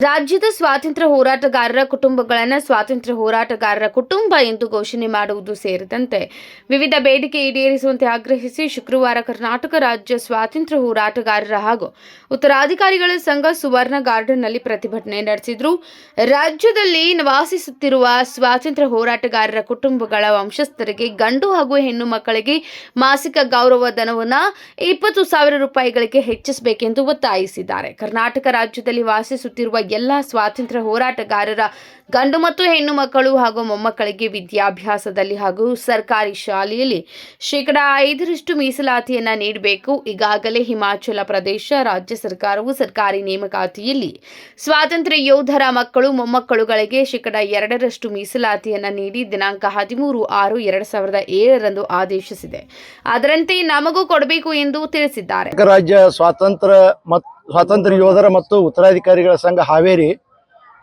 ರಾಜ್ಯದ ಸ್ವಾತಂತ್ರ್ಯ ಹೋರಾಟಗಾರರ ಕುಟುಂಬಗಳನ್ನು ಸ್ವಾತಂತ್ರ್ಯ ಹೋರಾಟಗಾರರ ಕುಟುಂಬ ಎಂದು ಘೋಷಣೆ ಮಾಡುವುದು ಸೇರಿದಂತೆ ವಿವಿಧ ಬೇಡಿಕೆ ಈಡೇರಿಸುವಂತೆ ಆಗ್ರಹಿಸಿ ಶುಕ್ರವಾರ ಕರ್ನಾಟಕ ರಾಜ್ಯ ಸ್ವಾತಂತ್ರ್ಯ ಹೋರಾಟಗಾರರ ಹಾಗೂ ಉತ್ತರಾಧಿಕಾರಿಗಳ ಸಂಘ ಸುವರ್ಣ ಗಾರ್ಡನ್ನಲ್ಲಿ ಪ್ರತಿಭಟನೆ ನಡೆಸಿದ್ರು. ರಾಜ್ಯದಲ್ಲಿ ನಿವಾಸಿಸುತ್ತಿರುವ ಸ್ವಾತಂತ್ರ್ಯ ಹೋರಾಟಗಾರರ ಕುಟುಂಬಗಳ ವಂಶಸ್ಥರಿಗೆ, ಗಂಡು ಹಾಗೂ ಹೆಣ್ಣು ಮಕ್ಕಳಿಗೆ ಮಾಸಿಕ ಗೌರವ ಧನವನ್ನು ಇಪ್ಪತ್ತು ಸಾವಿರ ರೂಪಾಯಿಗಳಿಗೆ ಹೆಚ್ಚಿಸಬೇಕೆಂದು ಒತ್ತಾಯಿಸಿದ್ದಾರೆ. ಕರ್ನಾಟಕ ರಾಜ್ಯದಲ್ಲಿ ವಾಸಿಸುತ್ತಿರುವ ಎಲ್ಲ ಸ್ವಾತಂತ್ರ್ಯ ಹೋರಾಟಗಾರರ ಗಂಡು ಮತ್ತು ಹೆಣ್ಣು ಮಕ್ಕಳು ಹಾಗೂ ಮೊಮ್ಮಕ್ಕಳಿಗೆ ವಿದ್ಯಾಭ್ಯಾಸದಲ್ಲಿ ಹಾಗೂ ಸರ್ಕಾರಿ ಶಾಲೆಯಲ್ಲಿ ಶೇಕಡಾ ಐದರಷ್ಟು ಮೀಸಲಾತಿಯನ್ನು ನೀಡಬೇಕು. ಈಗಾಗಲೇ ಹಿಮಾಚಲ ಪ್ರದೇಶ ರಾಜ್ಯ ಸರ್ಕಾರವು ಸರ್ಕಾರಿ ನೇಮಕಾತಿಯಲ್ಲಿ ಸ್ವಾತಂತ್ರ್ಯ ಯೋಧರ ಮಕ್ಕಳು ಮೊಮ್ಮಕ್ಕಳುಗಳಿಗೆ ಶೇಕಡಾ ಎರಡರಷ್ಟು ಮೀಸಲಾತಿಯನ್ನು ನೀಡಿ ದಿನಾಂಕ ಹದಿಮೂರು ಆರು ಎರಡ್ ಸಾವಿರದ ಏಳರಂದು ಆದೇಶಿಸಿದೆ. ಅದರಂತೆ ನಮಗೂ ಕೊಡಬೇಕು ಎಂದು ತಿಳಿಸಿದ್ದಾರೆ. ರಾಜ್ಯ ಸ್ವಾತಂತ್ರ್ಯ ಮತ್ತು ಸ್ವಾತಂತ್ರ್ಯ ಯೋಧರ ಮತ್ತು ಉತ್ತರಾಧಿಕಾರಿಗಳ ಸಂಘ ಹಾವೇರಿ,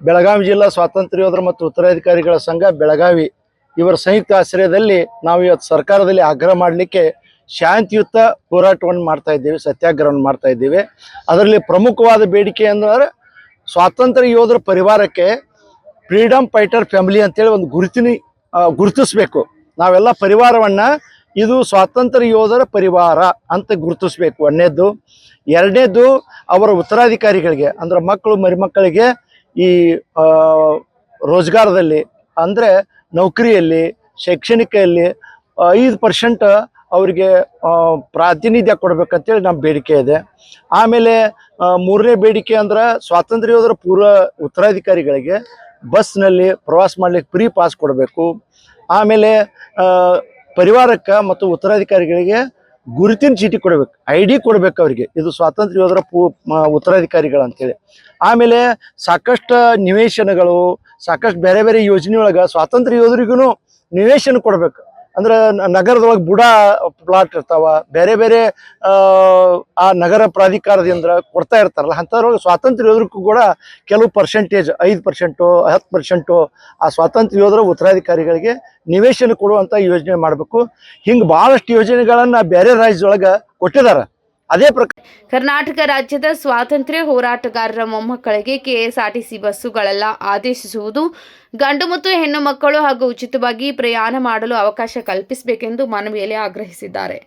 ಬೆಳಗಾವಿ ಜಿಲ್ಲಾ ಸ್ವಾತಂತ್ರ್ಯ ಯೋಧರ ಮತ್ತು ಉತ್ತರಾಧಿಕಾರಿಗಳ ಸಂಘ ಬೆಳಗಾವಿ. ಇವರ ಸಂಯುಕ್ತ ಆಶ್ರಯದಲ್ಲಿ ನಾವು ಇವತ್ತು ಸರ್ಕಾರದಲ್ಲಿ ಆಗ್ರಹ ಮಾಡಲಿಕ್ಕೆ ಶಾಂತಿಯುತ ಹೋರಾಟವನ್ನು ಮಾಡ್ತಾ ಇದ್ದೇವೆ, ಸತ್ಯಾಗ್ರಹವನ್ನು ಮಾಡ್ತಾ ಇದ್ದೇವೆ. ಅದರಲ್ಲಿ ಪ್ರಮುಖವಾದ ಬೇಡಿಕೆ ಅಂದ್ರೆ ಸ್ವಾತಂತ್ರ್ಯ ಯೋಧರ ಪರಿವಾರಕ್ಕೆ ಫ್ರೀಡಮ್ ಫೈಟರ್ ಫ್ಯಾಮಿಲಿ ಅಂತೇಳಿ ಒಂದು ಗುರುತಿನಿ ಗುರುತಿಸಬೇಕು. ನಾವೆಲ್ಲ ಪರಿವಾರವನ್ನ ಇದು ಸ್ವಾತಂತ್ರ್ಯ ಯೋಧರ ಪರಿವಾರ ಅಂತ ಗುರುತಿಸ್ಬೇಕು. ಒಂದನೇದ್ದು. ಎರಡನೇದ್ದು ಅವರ ಉತ್ತರಾಧಿಕಾರಿಗಳಿಗೆ, ಅಂದ್ರೆ ಮಕ್ಕಳು, ಮರಿಮಕ್ಕಳಿಗೆ ಈ ರೋಜ್ಗಾರದಲ್ಲಿ, ಅಂದರೆ ನೌಕರಿಯಲ್ಲಿ ಶೈಕ್ಷಣಿಕಲ್ಲಿ ಐದು ಪರ್ಸೆಂಟ್ ಅವರಿಗೆ ಪ್ರಾತಿನಿಧ್ಯ ಕೊಡ್ಬೇಕಂತೇಳಿ ನಮ್ಮ ಬೇಡಿಕೆ ಇದೆ. ಆಮೇಲೆ ಮೂರನೇ ಬೇಡಿಕೆ ಅಂದ್ರೆ ಸ್ವಾತಂತ್ರ್ಯ ಯೋಧರ ಪೂರ್ವ ಉತ್ತರಾಧಿಕಾರಿಗಳಿಗೆ ಬಸ್ನಲ್ಲಿ ಪ್ರವಾಸ ಮಾಡ್ಲಿಕ್ಕೆ ಫ್ರೀ ಪಾಸ್ ಕೊಡಬೇಕು. ಆಮೇಲೆ ಪರಿವಾರಕ್ಕೆ ಮತ್ತು ಉತ್ತರಾಧಿಕಾರಿಗಳಿಗೆ ಗುರುತಿನ ಚೀಟಿ ಕೊಡಬೇಕು ಐ ಡಿ ಕೊಡ್ಬೇಕು ಅವರಿಗೆ. ಇದು ಸ್ವಾತಂತ್ರ್ಯ ಯೋಧರ ಪೂ ಉತ್ತರಾಧಿಕಾರಿಗಳಂತೇಳಿ ಆಮೇಲೆ ಸಾಕಷ್ಟು ನಿವೇಶನಗಳು, ಸಾಕಷ್ಟು ಬೇರೆ ಬೇರೆ ಯೋಜನೆ ಒಳಗೆ ಸ್ವಾತಂತ್ರ್ಯ ಯೋಧರಿಗೂ ನಿವೇಶನ ಕೊಡ್ಬೇಕು. ಅಂದ್ರೆ ನಗರದೊಳಗೆ ಬುಡ ಪ್ಲಾಟ್ ಇರ್ತಾವ ಬೇರೆ ಬೇರೆ ಆ, ಆ ನಗರ ಪ್ರಾಧಿಕಾರದಿಂದ ಕೊಡ್ತಾ ಇರ್ತಾರಲ್ಲ ಅಂಥದ್ರೊಳಗೆ ಸ್ವಾತಂತ್ರ್ಯ ಯೋಧರಿಗೂ ಕೂಡ ಕೆಲವು ಪರ್ಸೆಂಟೇಜ್ ಐದು ಪರ್ಸೆಂಟು ಹತ್ತು ಪರ್ಸೆಂಟು ಆ ಸ್ವಾತಂತ್ರ್ಯ ಯೋಧರ ಉತ್ತರಾಧಿಕಾರಿಗಳಿಗೆ ನಿವೇಶನ ಕೊಡುವಂಥ ಯೋಜನೆ ಮಾಡಬೇಕು. ಹಿಂಗೆ ಭಾಳಷ್ಟು ಯೋಜನೆಗಳನ್ನು ಬೇರೆ ರಾಜ್ಯದೊಳಗೆ ಕೊಟ್ಟಿದ್ದಾರೆ ಅದೇ ಪ್ರಕಾರ ಕರ್ನಾಟಕ ರಾಜ್ಯದ ಸ್ವಾತಂತ್ರ್ಯ ಹೋರಾಟಗಾರರ ಮೊಮ್ಮಕ್ಕಳಿಗೆ ಕೆಎಸ್ಆರ್ಟಿಸಿ ಬಸ್ಸುಗಳೆಲ್ಲ ಆದೇಶಿಸುವುದು ಗಂಡು ಮತ್ತು ಹೆಣ್ಣು ಮಕ್ಕಳು ಹಾಗೂ ಉಚಿತವಾಗಿ ಪ್ರಯಾಣ ಮಾಡಲು ಅವಕಾಶ ಕಲ್ಪಿಸಬೇಕೆಂದು ಮನವಿಯಲ್ಲಿ ಆಗ್ರಹಿಸಿದ್ದಾರೆ.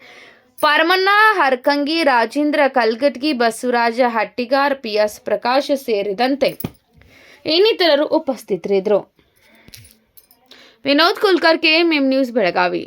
ಪರಮಣ್ಣ, ಹರ್ಕಂಗಿ, ರಾಜೇಂದ್ರ, ಕಲ್ಗಟ್ಗಿ, ಬಸವರಾಜ ಹಟ್ಟಿಗಾರ್, ಪಿಎಸ್ ಪ್ರಕಾಶ್ ಸೇರಿದಂತೆ ಇನ್ನಿತರರು ಉಪಸ್ಥಿತರಿದ್ದರು. Vinod Kulkar KMM news Belagavi.